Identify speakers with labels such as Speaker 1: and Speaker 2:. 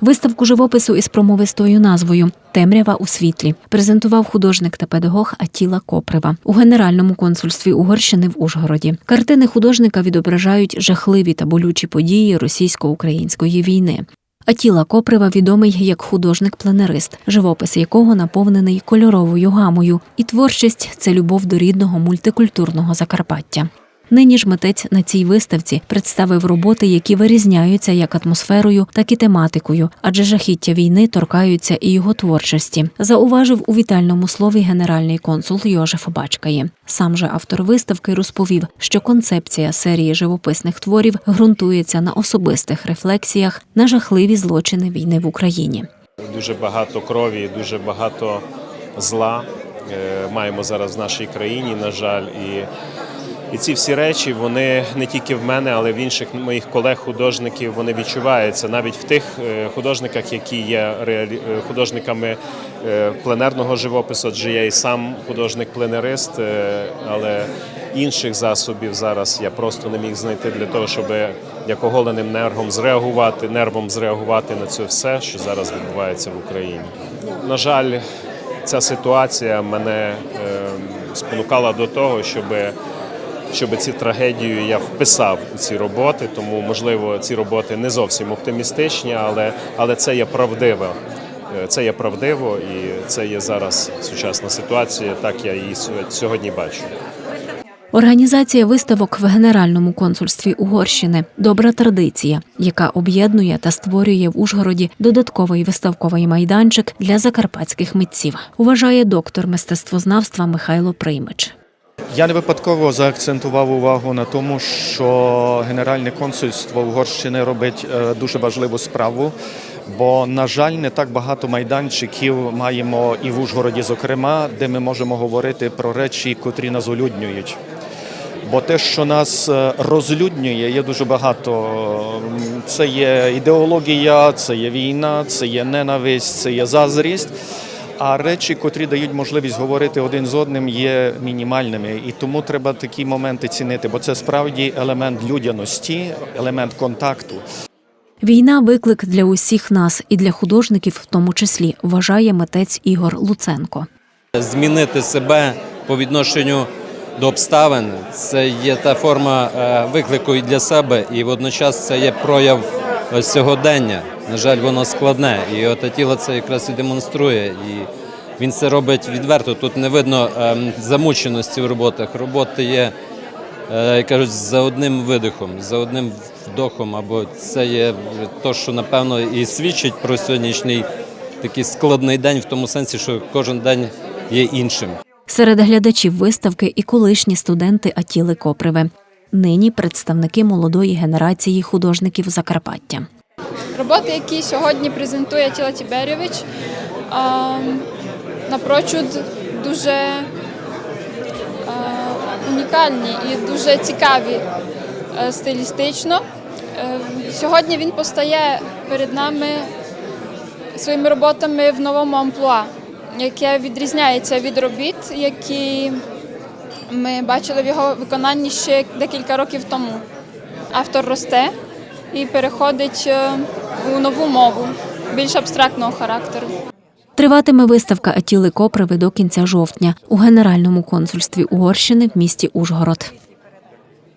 Speaker 1: Виставку живопису із промовистою назвою Темрява у світлі презентував художник та педагог Атіла Коприва у генеральному консульстві Угорщини в Ужгороді. Картини художника відображають жахливі та болючі події російсько-української війни. Атіла Коприва відомий як художник-пленерист, живопис якого наповнений кольоровою гамою, і творчість це любов до рідного мультикультурного Закарпаття. Нині ж митець на цій виставці представив роботи, які вирізняються як атмосферою, так і тематикою, адже жахіття війни торкаються і його творчості. Зауважив у вітальному слові генеральний консул Йожеф Бачкає. Сам же автор виставки розповів, що концепція серії живописних творів ґрунтується на особистих рефлексіях на жахливі злочини війни в Україні.
Speaker 2: Дуже багато крові, дуже багато зла е, маємо зараз в нашій країні, на жаль. І, і ці всі речі, вони не тільки в мене, але в інших моїх колег-художників вони відчуваються навіть в тих е, художниках, які є е, художниками е, пленерного живопису, адже я і сам художник-пленерист, але інших засобів зараз я просто не міг знайти для того, щоб як оголеним нервом зреагувати, нервом зреагувати на це все, що зараз відбувається в Україні. На жаль, ця ситуація мене е, спонукала до того, щоб щоб ці трагедію я вписав у ці роботи, тому можливо ці роботи не зовсім оптимістичні, але, але це є правдиво. Е, Це є правдиво і це є зараз сучасна ситуація. Так я її сьогодні бачу.
Speaker 1: Організація виставок в Генеральному консульстві Угорщини добра традиція, яка об'єднує та створює в Ужгороді додатковий виставковий майданчик для закарпатських митців, вважає доктор мистецтвознавства Михайло Приймич.
Speaker 3: Я не випадково заакцентував увагу на тому, що Генеральне консульство Угорщини робить е, дуже важливу справу. Бо, на жаль, не так багато майданчиків маємо і в Ужгороді, зокрема, де ми можемо говорити про речі, котрі нас улюднюють. Бо те, що нас е, розлюднює, є дуже багато. Це є ідеологія, це є війна, це є ненависть, це є зазрість. А речі, котрі дають можливість говорити один з одним, є мінімальними. І тому треба такі моменти цінити, бо це справді елемент людяності, елемент контакту.
Speaker 1: Війна виклик для усіх нас і для художників, в тому числі, вважає митець Ігор Луценко.
Speaker 4: змінити себе по відношенню до обставин. Це є та форма е, виклику і для себе, і водночас це є прояв сьогодення. На жаль, воно складне. І от тіло це якраз і демонструє. І він це робить відверто. Тут не видно ем, замученості в роботах. Роботи є, е, як кажуть, за одним видихом, за одним вдохом. Або це є те, що напевно і свідчить про сьогоднішній такий складний день, в тому сенсі, що кожен день є іншим.
Speaker 1: Серед глядачів виставки і колишні студенти Атіли Коприви. Нині представники молодої генерації художників Закарпаття.
Speaker 5: Роботи, які сьогодні презентує Тіла Тіберєвич, напрочуд дуже унікальні і дуже цікаві е, стилістично. Е, Сьогодні він постає перед нами своїми роботами в новому амплуа, яке відрізняється від робіт, які ми бачили в його виконанні ще декілька років тому. Автор росте і переходить е, у нову мову більш абстрактного характеру.
Speaker 1: Триватиме виставка Атіли Коприви до кінця жовтня у Генеральному консульстві Угорщини в місті Ужгород.